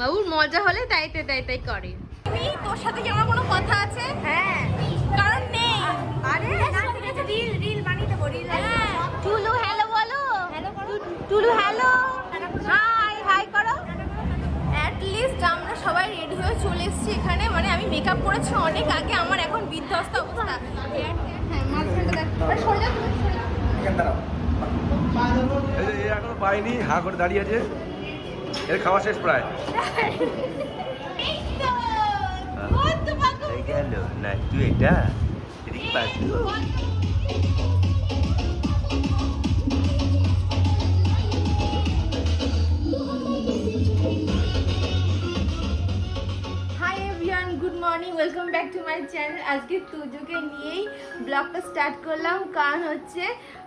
বাবুর মজা হলে তাইতে তাই তাই করে। তুমি তোর সাথে কি আমার কোনো কথা আছে? হ্যাঁ। কারণ নেই। আরে না ঠিক আছে রিল রিল বানিয়ে দেবো রিল হ্যাঁ। টুলু হ্যালো বলো। হ্যালো করো টুলু হ্যালো হাই হাই করো। অ্যাট লিস্ট আমরা সবাই রেডি হয়ে চলে এসেছি এখানে। মানে আমি মেকআপ করেছি অনেক আগে আমার এখন বিধ্বস্ত অবস্থা। হ্যাঁ মাঝখানটা দেখ। সরে যাও তুমি সরে যাও। এখানে দাঁড়াও। এই যে এ এখনও পাইনি হা করে দাঁড়িয়ে আছে। এর খাওয়া শেষ প্রায়। এই তো, কত ভাগ্য। গেল। না তুই এটা এদিকে pass. Morning welcome back to my channel আজকে তোজোকে নিয়েই ব্লগটা স্টার্ট করলাম, কারণ হচ্ছে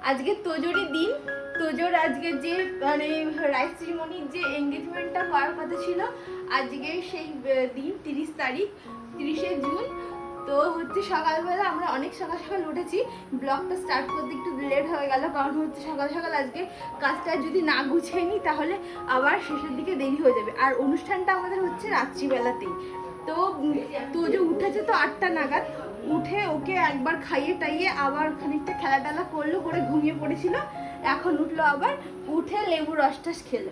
আজকে তোজোরই দিন। তোজোর আজকে যে মানে রাইস সেরিমনির যে এঙ্গেজমেন্টটা হওয়ার কথা ছিল, আজকে সেই দিন, তিরিশ তারিখ, তিরিশে জুন। তো হচ্ছে সকালবেলা আমরা অনেক সকাল সকাল উঠেছি। ব্লগটা স্টার্ট করতে একটু লেট হয়ে গেল, কারণ হচ্ছে সকাল সকাল আজকে কাজটা যদি না গুছিয়ে নিই, তাহলে আবার শেষের দিকে দেরি হয়ে যাবে। আর অনুষ্ঠানটা আমাদের হচ্ছে রাত্রিবেলাতেই। তো তো যে উঠেছে তো আটটা নাগাদ। উঠে ওকে একবার খাইয়ে টাইয়ে আবার খানিকটা খেলা টেলা করল, করে ঘুমিয়ে পড়েছিল। এখন উঠল আবার, উঠে লেবু রস খেলো।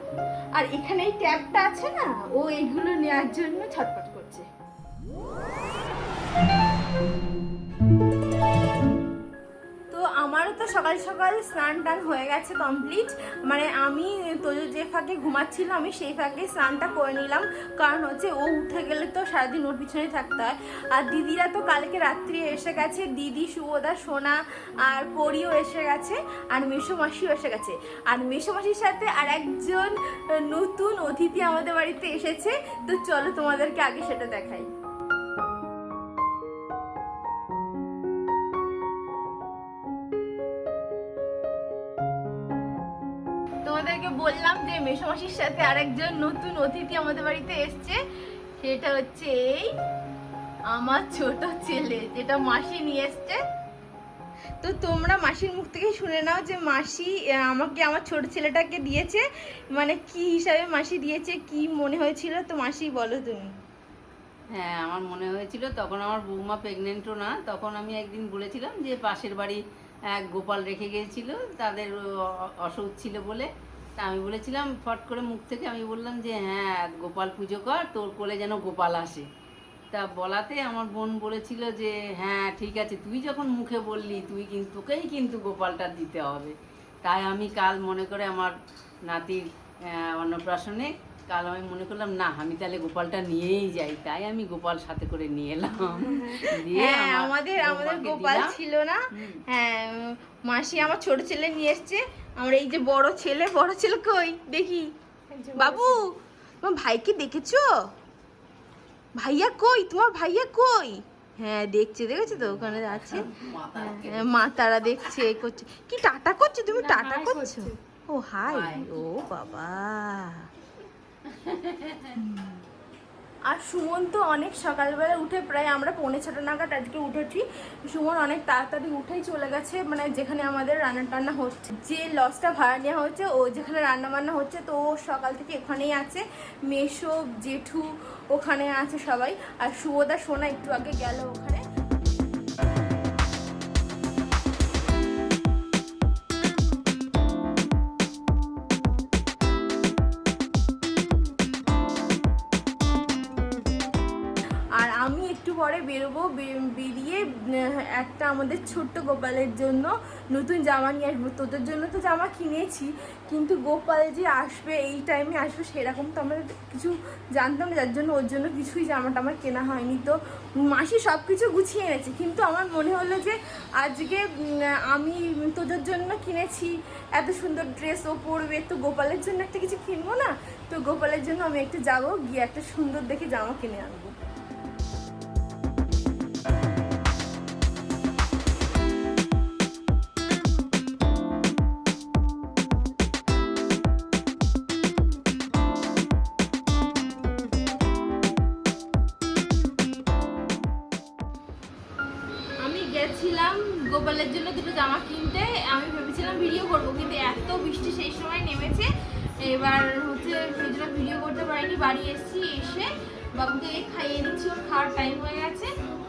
আর এখানে এই ট্যাপটা আছে না? ও এইগুলো নেওয়ার জন্য ছটপট তো সকাল সকাল স্নান টান হয়ে গেছে কমপ্লিট মানে আমি তোজো যে ফাঁকে ঘুমাচ্ছিল আমি সেই ফাঁকে স্নানটা করে নিলাম। কারণ হচ্ছে ও উঠে গেলে তো সারাদিন ওর পিছনে থাকতে হয়। আর দিদিরা তো কালকে রাত্রি এসে গেছে। দিদি শুভদা সোনা আর পরিও এসে গেছে। আর মেসো মাসিও এসে গেছে। আর মেসো মাসির সাথে আর একজন নতুন অতিথি আমাদের বাড়িতে এসেছে। তো চলো তোমাদেরকে আগে সেটা দেখাই। বললাম যে মেসোমাসির সাথে আরেকজন নতুন অতিথি আমাদের বাড়িতে এসছে। সেটা হচ্ছে এই আমার ছোট ছেলে, যেটা মাসি নিয়ে এসছে। তো তোমরা মাসির মুখ থেকে শুনে নাও যে মাসি আমাকে, আমার ছোট ছেলেটাকে দিয়েছে। মানে কি হিসাবে মাসি দিয়েছে, কি মনে হয়েছিল? তো মাসি, বলো তুমি। হ্যাঁ আমার মনে হয়েছিল, তখন আমার বৌমা প্রেগনেন্টও না, তখন আমি একদিন বলেছিলাম যে পাশের বাড়ি এক গোপাল রেখে গিয়েছিল, তাদের অসুখ ছিল বলে। তা আমি বলেছিলাম, ফট করে মুখ থেকে আমি বললাম যে হ্যাঁ গোপাল পুজো কর, তোর কোলে যেন গোপাল আসে। তা বলাতে আমার বোন বলেছিল যে হ্যাঁ ঠিক আছে, তুই যখন মুখে বললি, তুই কিন্তু তোকেই কিন্তু গোপালটা দিতে হবে। তাই আমি কাল মনে করে আমার নাতির অন্নপ্রাশনে কাল আমি মনে করলাম না আমি তাহলে গোপালটা নিয়েই যাই। তাই আমি গোপাল সাথে করে নিয়ে এলাম। হ্যাঁ আমাদের আমাদের গোপাল ছিল না। হ্যাঁ মাসি আমার ছোট ছেলে নিয়ে এসছে। আমার এই যে বড় ছেলে বড় ছেলে কই? দেখি। বাবু তোমার ভাইকে দেখেছ? ভাইয়া কই? তোমার ভাইয়া কই? হ্যাঁ দেখছে দেখেছ তো? ওখানে আছে। হ্যাঁ, মা তারা দেখছে করছে। কি টাটা করছ তুমি? টাটা করছ? ও হাই। ও বাবা। আর সুমন তো অনেক সকালবেলা উঠে প্রায় আমরা পৌনে ছটা নাগাদ আজকে উঠেছি। সুমন অনেক তাড়াতাড়ি উঠেই চলে গেছে মানে যেখানে আমাদের রান্না টান্না হচ্ছে। যে লজটা ভাড়া নেওয়া হচ্ছে, ও যেখানে রান্না বান্না হচ্ছে, তো ও সকাল থেকে ওখানেই আছে। মেশো, জেঠু ওখানে আছে সবাই। আর শুভদা সোনা একটু আগে গেল ওখানে। বেরোবো বেরিয়ে একটা আমাদের ছোট্ট গোপালের জন্য নতুন জামা নিয়ে আসব। তোদের জন্য তো জামা কিনেছি, কিন্তু গোপাল যে আসবে, এই টাইমে আসবে সেরকম তো আমরা কিছু জানতাম না। যার জন্য ওর জন্য কিছুই জামা টামা কেনা হয়নি। তো মাসি সব কিছু গুছিয়ে এনেছে, কিন্তু আমার মনে হলো যে আজকে আমি তোদের জন্য কিনেছি, এত সুন্দর ড্রেস ও পরবে। তো গোপালের জন্য একটা কিছু কিনবো না? তো গোপালের জন্য আমি একটু যাব, গিয়ে একটা সুন্দর দেখে জামা কিনে আনব।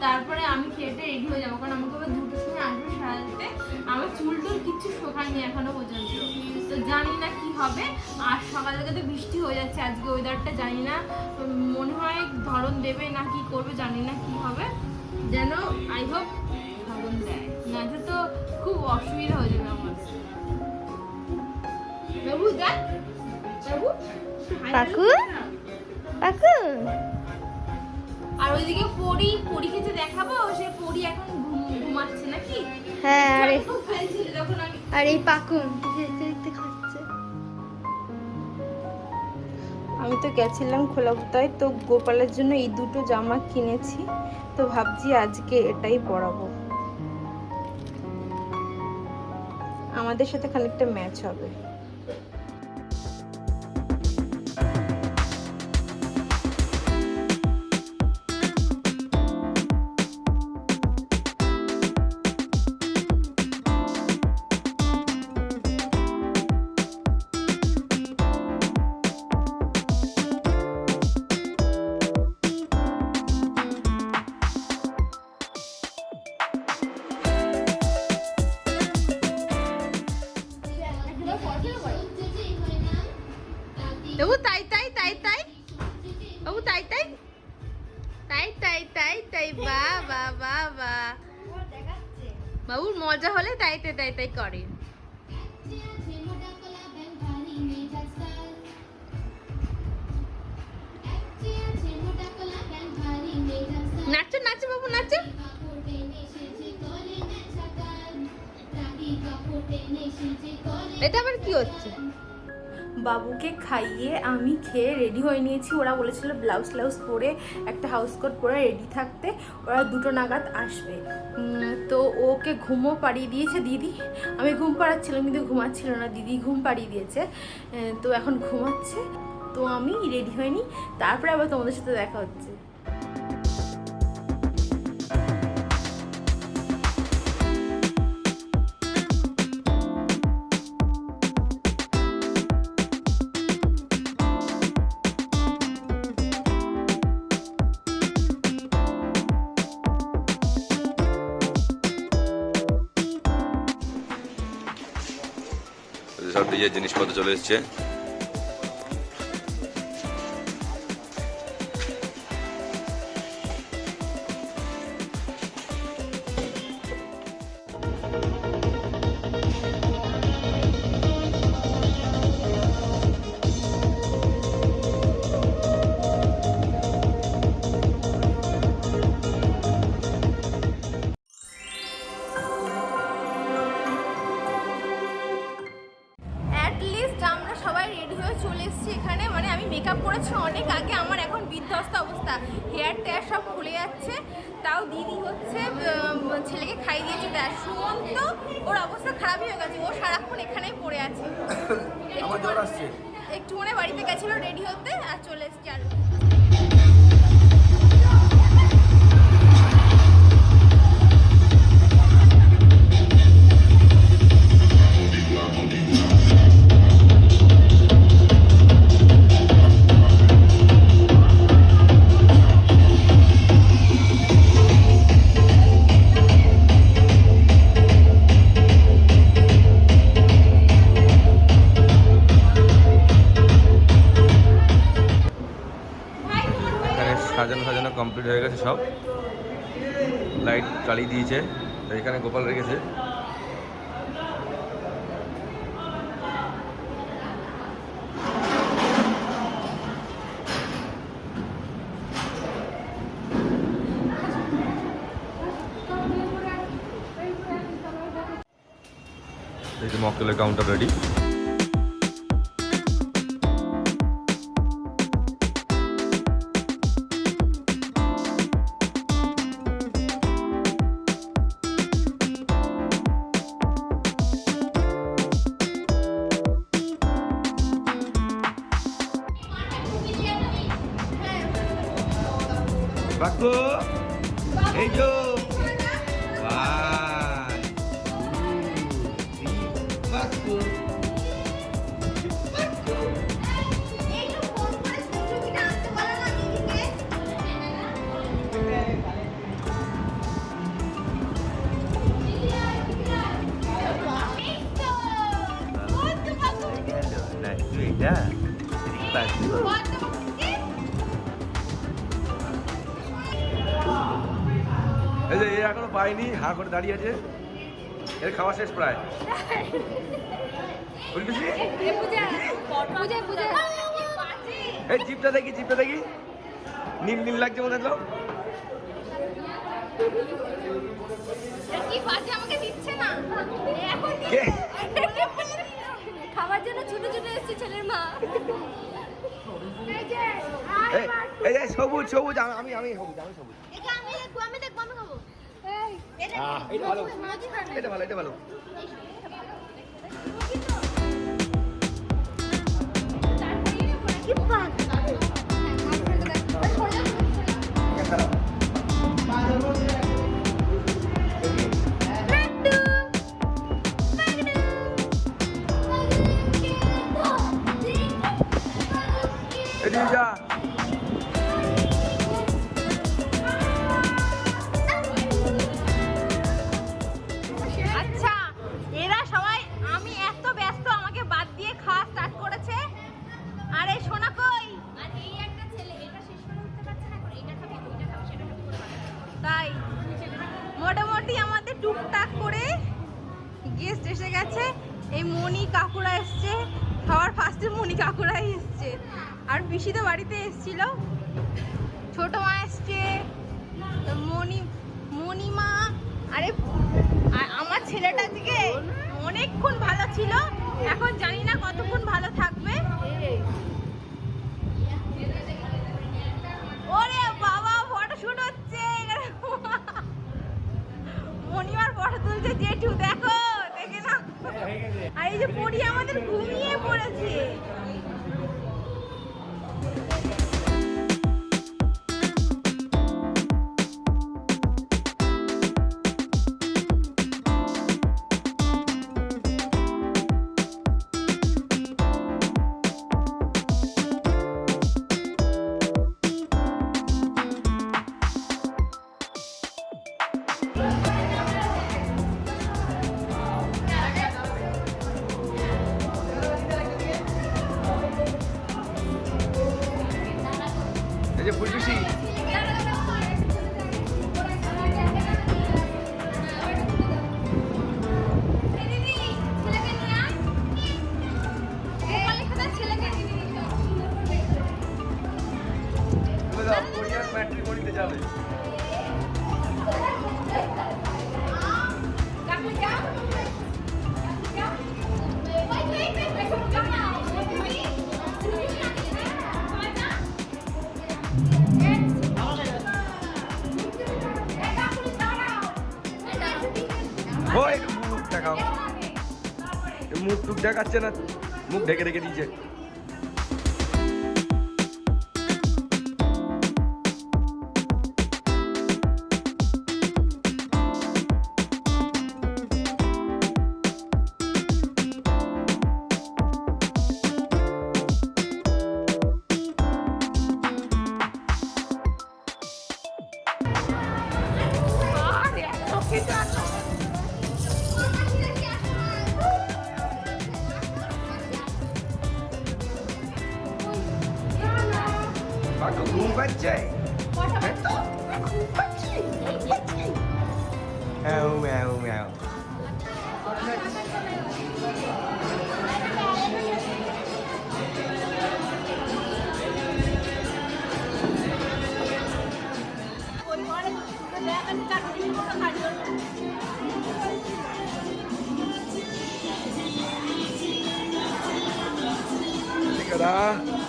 তারপরে আমি খেয়েতে রেডি হয়ে যাব কারণ আমাকে আবার দুটোর সময় আসবে সারাতে আমার চুল টুল কিচ্ছু শোকায়নি এখনও পর্যন্ত। তো জানি না কি হবে। আর সকাল থেকে তো বৃষ্টি হয়ে যাচ্ছে আজকে ওয়েদারটা জানি না। মনে হয় ধরন দেবে না কি করবে জানি না কি হবে। যেন আই হোপ ধরন দেয়। না তো খুব অসুবিধা হয়ে যাবে আমাদের বাবু দেখ। বাবু না। কাকু আর ওইদিকে পরি পরি খেতে দেখাবো? সে পরি এখন ঘুমাচ্ছে নাকি? হ্যাঁ আরে যখন আমি আর এই পাকুন দেখতে দেখতে খাচ্ছে। আমি তো গেছিলাম খোলাপুতায় তো গোপালের জন্য এই দুটো জামা কিনেছি তো ভাবছি আজকে এটাই পরাবো। আমাদের সাথে খানিকটা ম্যাচ হবে। বাবু, তাই তাই তাই তাই। বাবু, তাই তাই। তাই তাই তাই তাই, বা বা বা বা। বাবুর মজা হলে তাইতে তাই তাই করে। নাচো নাচো বাবু, নাচো। এটা আবার কি হচ্ছে? বাবুকে খাইয়ে আমি খেয়ে রেডি হয়ে নিয়েছি। ওরা বলেছিল ব্লাউজ ব্লাউজ পরে একটা হাউস কোট পরে রেডি থাকতে, ওরা দুটো নাগাদ আসবে। তো ওকে ঘুমও পাড়িয়ে দিয়েছে দিদি। আমি ঘুম পাড়াচ্ছিলাম কিন্তু ঘুমাচ্ছিল না। দিদি ঘুম পাড়িয়ে দিয়েছে। তো এখন ঘুমাচ্ছে। তো আমি রেডি হয়নি। তারপরে আবার তোমাদের সাথে দেখা হচ্ছে। ডিজের জিনিসপত্র চলে এসছে। খারাপই হয়ে গেছে। ও সারাক্ষণ এখানেই পড়ে আছে। আমার জ্বর আসছে। একটু মনে বাড়িতে গেছিল রেডি হতে আর চলে এসেছি আর লাইট চালিয়ে দিয়েছে। এখানে গোপাল রেখেছে। এই কাউন্টার রেডি বাকু এই যো বাকু Yeah, it's এখনও পাইনি হা করে দাঁড়িয়ে আছে। এর খাওয়া শেষ প্রায়। বুঝলি পূজা পূজা এই জিপটা দেখি জিপটা দেখি। নীল নীল লাগছে মনে হলো কি বাজে আমাকে দিচ্ছে না এখন কে? খাবার জন্য ছোট ছোট এসেছে ছেলের মা। এই এই এই সবুজ সবুজ আমি সবুজ আমি সবুজ। আমি দেখব আমি দেখব আমি খাব। এটা ভালো এটা ভালো। আর পিসি তো বাড়িতে এসছিল। ছোট মা এসছে মণি মণিমা আরে আমার ছেলেটা থেকে অনেকক্ষণ ভালো ছিল, এখন জানি না কতক্ষণ ভালো থাকবে। ওরে বাবা ফটো শুট হচ্ছে। মণিমার ফটো তুলছে জেঠু, দেখো, দেখে না আর এই যে পরি আমাদের ঘুমিয়ে পড়েছে। দেখাচ্ছে না মুখ ঢেকে রেখে দিয়েছে কাকু ঠিক আছে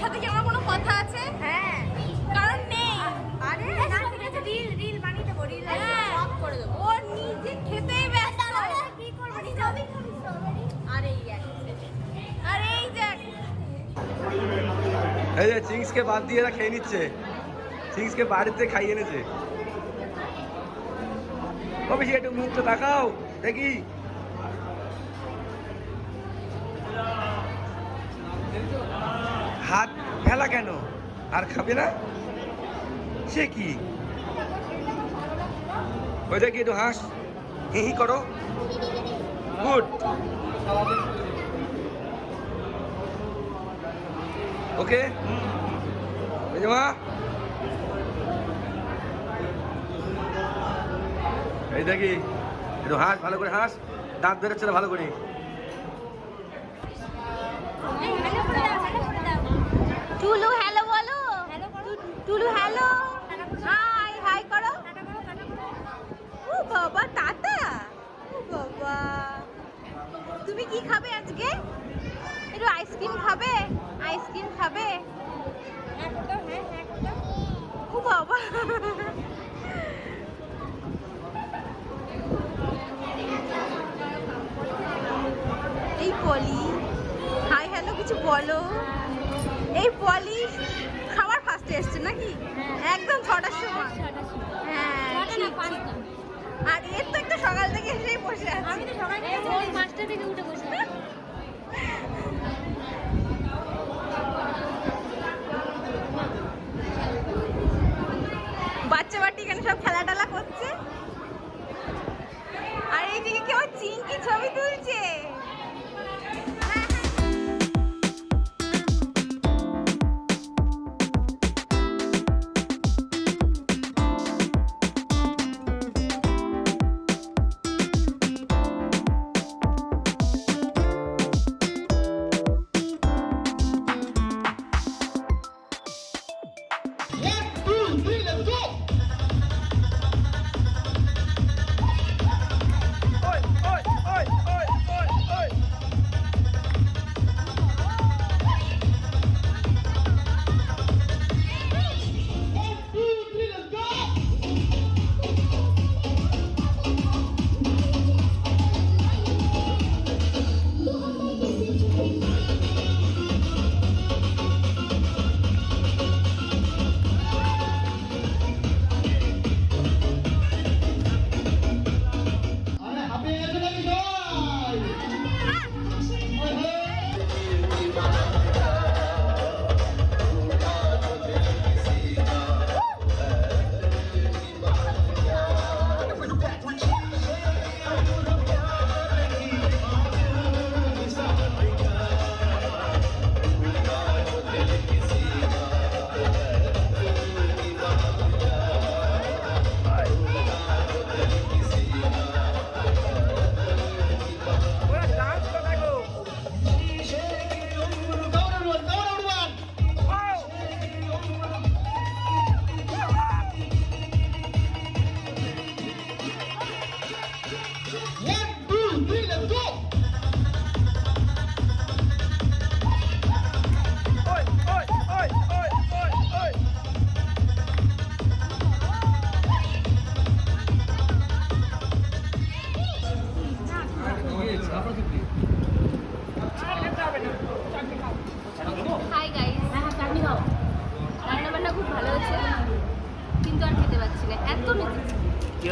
সাথে কি আমার কোনো কথা আছে? হ্যাঁ। কারণ নেই। আরে হ্যাঁ, না ঠিক আছে রিল রিল বানিয়ে দেবো রিল হ্যাঁ। ব্লগ করে দেবো। ওর নিজে খেতেই ব্যস্ত। আচ্ছা, কি করব? আচ্ছা। নিজে আরে আরে এই দেখ। এই যে চিংসকে বাদ দিয়ে এরা খেয়ে নিচ্ছে। চিংসকে বাড়িতে খাইয়ে এনেছে। অভিষেক একটু মুখটা দেখাও। দেখি। ফেলা কেন? আর খাবে না? সে কি? ওই দেখি একটু হাস? হি করো। গুড। ওকে। মা। এই দেখি। একটু হাস, ভালো করে হাস। দাঁত বেরোচ্ছে না, ভালো করে। টুলু হ্যালো বলো। টুলু হ্যালো হাই হাই করো। ও বাবা টাটা। ও বাবা। তুমি কি খাবে আজকে? একটু আইসক্রিম খাবে? আইসক্রিম খাবে? ও বাবা। এই পলি। হাই হ্যালো কিছু বলো। এই পলি খাবার ফার্স্টে এসছে নাকি? একদম ছটার সময়। হ্যাঁ। আর এর তো একটা সকাল থেকে এসেই বসে আছে। আমি তো সকাল থেকে ওই পাঁচটা থেকে উঠে বসে বাচ্চা বাটি এখানে সব খেলা টেলা করছে? আর এইদিকে কেউ চিনকি ছবি তুলছে।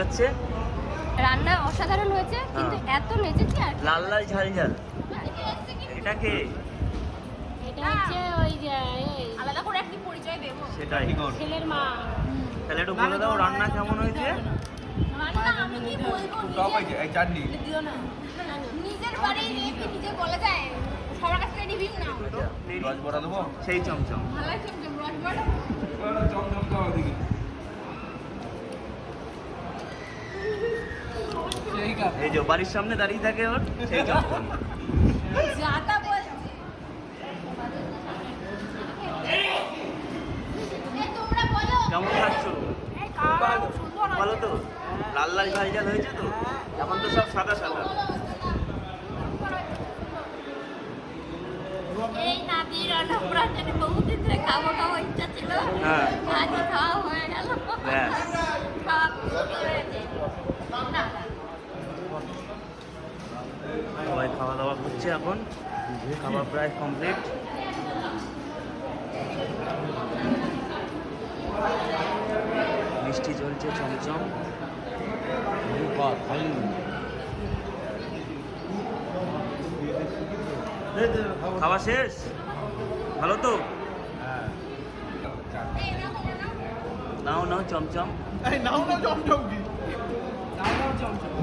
কি হচ্ছে রান্না অসাধারণ হয়েছে কিন্তু এত নেচেছি আর লাল লাল ঝাল ঝাল। এটা কে? এটা হচ্ছে ওই যে আলাদা করে একটি পরিচয় দেবো। সেটাই। ছেলের মা। তাহলে একটু বলে দাও রান্না কেমন হয়েছে? রান্না আমি কি বলব? টপ আছে এই চাটনি। দিও না। নিজের বাড়ি রেপি নিজে বলা যায়? সবার কাছ রিভিউ নাও। রস বড়া দেবো? সেই চমচম। ভালো লাগছে রসবড়া চমচম তো দিকে এই যে বাড়ির সামনে দাঁড়িয়ে থাকে ওর সেই বলো। কেমন খাচ্ছ? ভালো। তো? লাল লাল ঝাল হয়েছে তো? এখন তো সব সাদা সাদা। এই নাতি রান্না করার জন্য বহুদিন ধরে খাব খাব ইচ্ছা ছিল। হ্যাঁ। খাওয়া হয়ে গেল। খাওয়া খুবই হয়েছে। না খাওয়া দাওয়া করছে এখন। খাবার প্রায় কমপ্লিট মিষ্টি চলছে চমচম। খাওয়া শেষ? ভালো তো? নাও নাও চমচম। নাও না জমজম কি? এই আমাকে